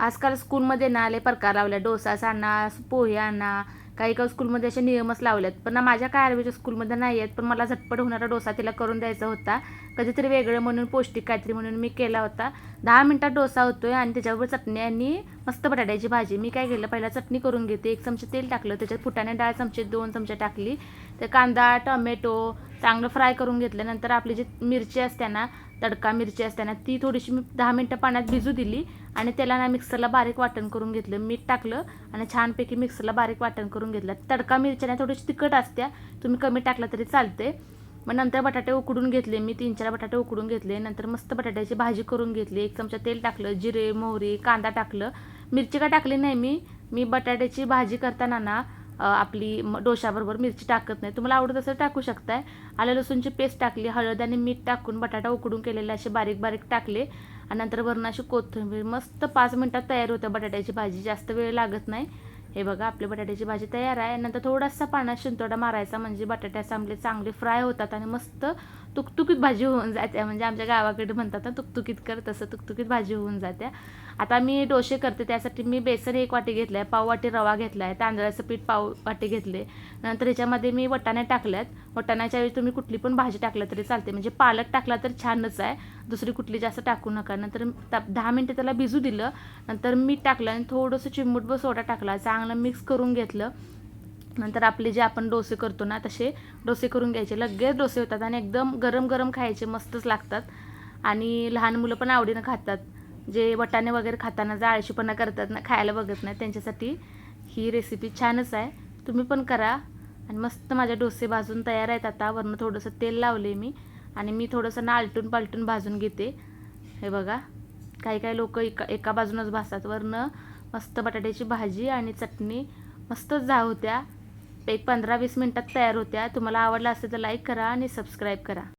आजकाल स्कूलमध्ये ना लय प्रकार लावले डोसाच आणा पोहे आणा काही काही स्कूलमध्ये असे नियमच लावलेत पण ना माझ्या काय आरवीच्या स्कूलमध्ये नाही आहेत पण मला झटपट होणारा डोसा तिला करून द्यायचा होता. कधीतरी वेगळं म्हणून पौष्टिक काहीतरी म्हणून मी केला होता. दहा मिनटात डोसा होतोय आणि त्याच्यावर चटणी आणि मस्त बटाट्याची भाजी. मी काय केलं पहिला चटणी करून घेते. एक चमचे तेल टाकलं त्याच्यात फुटाणे डाळ चमचे दोन चमचे टाकली. तर कांदा टोमॅटो चांगलं फ्राय करून घेतल्यानंतर आपली जी मिरची असते ना तडका मिरची असते ना ती थोडीशी मी दहा मिनटं पाण्यात भिजू दिली आणि त्याला ना मिक्सरला बारीक वाटण करून घेतलं. मीठ टाकलं आणि छानपैकी मिक्सरला बारीक वाटण करून घेतलं. तडका मिरच्या ना थोडीशी तिखट असत्या तुम्ही कमी टाकलं तरी चालते मग नंतर बटाटे उकडून घेतले मी तीन चार बटाटे उकडून घेतले नंतर मस्त बटाट्याची भाजी करून घेतली एक चमचा तेल टाकलं जिरे मोहरी कांदा टाकलं. मिरची का टाकली नाही मी मी बटाट्याची भाजी करताना ना आपली डोशाबरोबर मिरची टाकत नाही. तुम्हाला आवडत असेल टाकू शकताय. आलं लसूणची पेस्ट टाकली हळद आणि मीठ टाकून बटाटा उकडून केलेले असे बारीक बारीक टाकले. आणि नंतर वरून अशी कोथिंबीर मस्त पाच मिनटात तयार होतं बटाट्याची भाजी. जास्त वेळ लागत नाही. हे बघा आपली बटाट्याची भाजी तयार आहे. नंतर थोडासा पाण्यात शिंतोडा मारायचा म्हणजे बटाट्याचा आमले चांगले फ्राय होतात आणि मस्त तुकतुकीत भाजी होऊन जाते म्हणजे आमच्या गावाकडे म्हणतात ना तुकतुकीत कर तसं तुकतुकीत भाजी होऊन जाते आता मी डोसे करते त्यासाठी मी बेसन एक वाटी घेतलं आहे पाववाटी रवा घेतला आहे तांदळाचं पीठ पाव वाटी घेतले नंतर ह्याच्यामध्ये मी वटाणे टाकल्यात. वटाण्याच्या वेळी तुम्ही कुठली पण भाजी टाकलं तरी चालते म्हणजे पालक टाकला तर छानच आहे. दुसरी कुठली जास्त टाकू नका. नंतर ता- दहा मिनटं त्याला भिजू दिलं. नंतर मीठ टाकलं आणि थोडंसं चिमूटभर सोडा टाकला. चांगलं मिक्स करून घेतलं. नंतर आपले जे आपण डोसे करतो ना तसे डोसे करून घ्यायचे. लगेच डोसे होतात आणि एकदम गरम गरम खायचे मस्तच लागतात. आणि लहान मुलं पण आवडीनं खातात. जे वटाणे वगैरे खाताना जाळशीपणा करतात ना खायला बघत नाही त्यांच्यासाठी ही रेसिपी छानच आहे. तुम्ही पण करा. आणि मस्त माझ्या डोसे भाजून तयार आहेत आता. वरनं थोडंसं तेल लावले मी. आणि मी थोडंसं ना आलटून पालटून भाजून घेते. हे बघा काही काही लोक एका एका बाजूनच भासतात वरनं मस्त बटाट्याची भाजी आणि चटणी मस्तच जा होत्या. एक पंधरा वीस मिनटात तयार होत्या. तुम्हाला आवडला असेल तर लाईक करा आणि सबस्क्राईब करा.